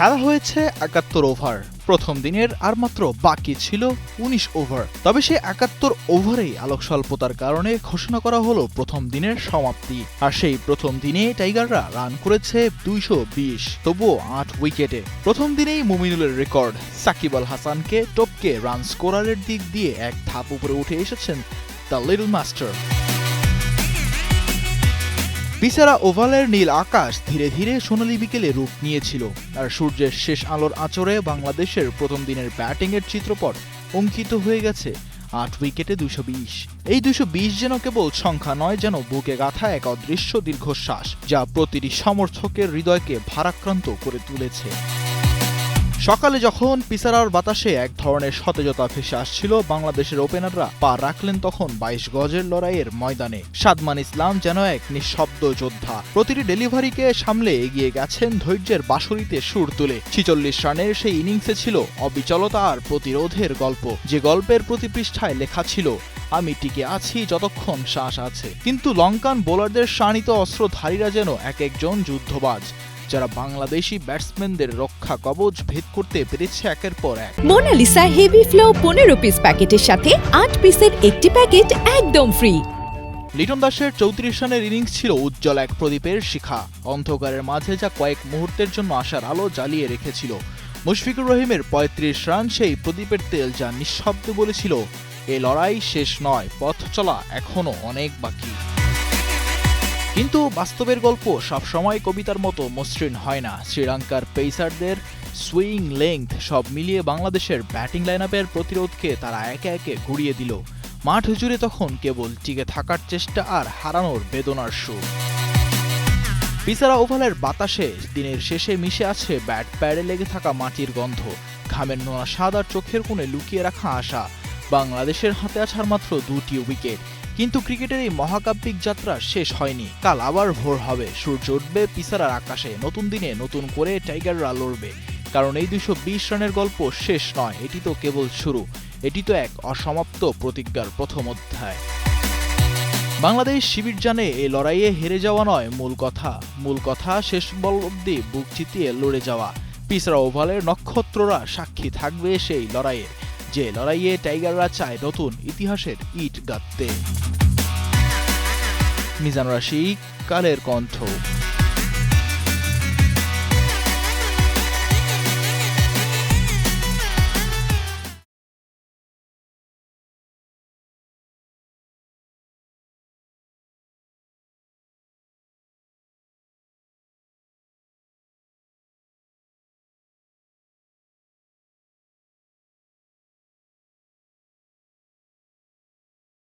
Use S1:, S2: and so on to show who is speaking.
S1: খেলা হয়েছে একাত্তর ওভার। প্রথম দিনের আর মাত্র বাকি ছিল উনিশ ওভার। তবে সে একাত্তর ওভারেই আলোক স্বল্পতার কারণে ঘোষণা করা হলো প্রথম দিনের সমাপ্তি। আর সেই প্রথম দিনে টাইগাররা রান করেছে দুইশো বিশ, তবুও আট উইকেটে। প্রথম দিনেই মুমিনুলের রেকর্ড, সাকিব আল হাসানকে টপকে রান স্কোরারের দিক দিয়ে এক ধাপ উপরে উঠে এসেছেন দ্য লিটল মাস্টার। বিসারা ওভালের নীল আকাশ ধীরে ধীরে সোনালি বিকেলে রূপ নিয়েছিল। আর সূর্যের শেষ আলোর আচরে বাংলাদেশের প্রথম দিনের ব্যাটিংয়ের চিত্রপট অঙ্কিত হয়ে গেছে আট উইকেটে দুশো বিশ। এই দুশো বিশ যেন কেবল সংখ্যা নয়, যেন বুকে গাথা এক অদৃশ্য দীর্ঘশ্বাস যা প্রতিটি সমর্থকের হৃদয়কে ভারাক্রান্ত করে তুলেছে। সকালে যখন পিসারার বাতাসে এক ধরনের সতেজতা ভেসে আসছিল, বাংলাদেশের ওপেনাররা পা রাখলেন তখন বাইশ গজের লড়াইয়ের ময়দানে। সাদমান ইসলাম যেন এক নিঃশব্দ যোদ্ধা। প্রতিটি ডেলিভারিকে সামলে এগিয়ে গেছেন ধৈর্যের বাঁশরিতে সুর তুলে। ছিচল্লিশ রানের সেই ইনিংসে ছিল অবিচলতা আর প্রতিরোধের গল্প। যে গল্পের প্রতি পৃষ্ঠায় লেখা ছিল, আমি টিকে আছি যতক্ষণ শ্বাস আছে। কিন্তু লঙ্কান বোলারদের শানিত অস্ত্রধারীরা যেন এক একজন যুদ্ধবাজ। যারা বাংলাদেশি ব্যাটসম্যানদের রক্ষা কবচ ভেদ করতে পেরেছে একের পর এক।
S2: মোনালিসা হেভি ফ্লো পনেরো পিস প্যাকেটের সাথে আট পিসের একটি প্যাকেট একদম ফ্রি
S1: লিটন দাসের চৌত্রিশ রানের ইনিংস ছিল উজ্জ্বল এক প্রদীপের শিখা। অন্ধকারের মাঝে যা কয়েক মুহূর্তের জন্য আসার আলো জ্বালিয়ে রেখেছিল। মুশফিকুর রহিমের পঁয়ত্রিশ রান সেই প্রদীপের তেল যা নিঃশব্দ বলেছিল এ লড়াই শেষ নয় পথ চলা এখনও অনেক বাকি। কিন্তু বাস্তবের গল্প সবসময় কবিতার মতো মসৃণ হয় না। শ্রীলঙ্কার পেসারদের সুইং লেংথ সব মিলিয়ে বাংলাদেশের ব্যাটিং লাইনআপের প্রতিরোধকে তারা একে একে ঘুরিয়ে দিল। মাঠ জুড়ে তখন কেবল টিকে থাকার চেষ্টা আর হারানোর বেদনার সুর। পিসারা ওভালের বাতাসে দিনের শেষে মিশে আছে ব্যাট প্যাডে লেগে থাকা মাটির গন্ধ। ঘামের নোনা স্বাদ আর চোখের কোণে লুকিয়ে রাখা আশা। বাংলাদেশের হাতে আছার মাত্র দুটি উইকেট। কিন্তু ক্রিকেটের এই মহাকাব্যিক যাত্রা শেষ হয়নি। কাল আবার ভোর হবে। সূর্য উঠবে পিসারার আকাশে। নতুন দিনে নতুন করে টাইগাররা লড়বে। কারণ এই দুশো রানের গল্প শেষ নয়। এটি তো কেবল শুরু। এটি তো এক অসমাপ্ত প্রতিজ্ঞার প্রথম অধ্যায়। বাংলাদেশ শিবির জানে এই লড়াইয়ে হেরে যাওয়া নয় মূল কথা। মূল কথা, শেষ বল অব্দি বুক চিতিয়ে লড়ে যাওয়া। পিসরা ওভালের নক্ষত্ররা সাক্ষী থাকবে সেই লড়াইয়ের যে লড়াইয়ে টাইগাররা চায় নতুন ইতিহাসের ইট গাঁথতে। মিজান রাশি কালের কণ্ঠ।